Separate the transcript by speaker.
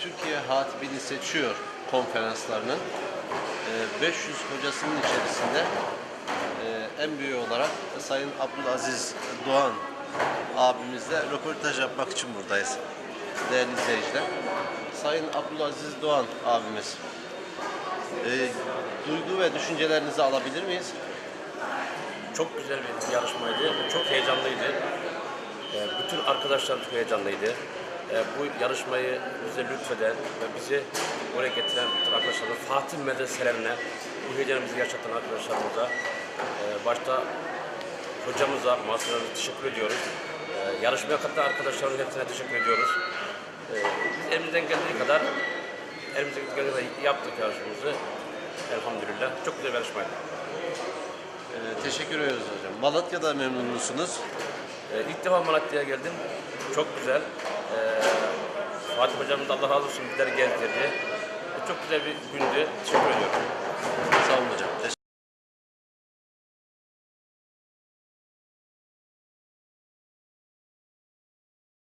Speaker 1: Türkiye Hatibini Seçiyor konferanslarının e, 500 hocasının içerisinde e, en büyüğü olarak Sayın Abdülaziz Doğan abimizle röportaj yapmak için buradayız. Değerli izleyiciler. Sayın Abdülaziz Doğan abimiz. e, duygu ve düşüncelerinizi alabilir miyiz?
Speaker 2: Çok güzel bir yarışmaydı. Çok heyecanlıydı. Ee, Bütün arkadaşlar çok heyecanlıydı. Ee, Bu yarışmayı bize lütfeden ve bizi oraya getiren arkadaşlarımız, Fatih medreselerine bu heyecanımızı yaşatan arkadaşlarımıza, e, başta hocamıza, mahsullerimize teşekkür ediyoruz. Ee, Yarışmaya katılan arkadaşlarımızın hepsine teşekkür ediyoruz. Biz elimizden geldiği kadar, elimizden geldiği kadar yaptık yarışmamızı. Elhamdülillah. Çok güzel bir yarışmaydı.
Speaker 1: E, teşekkür ediyoruz hocam. Malatya'da memnun musunuz?
Speaker 2: Ee, ilk defa Malatya'ya geldim. Çok güzel. Ee, Fatih hocamız Allah razı olsun bizleri gezdirdi. Çok güzel bir gündü. Teşekkür ediyorum.
Speaker 1: Sağ olun hocam.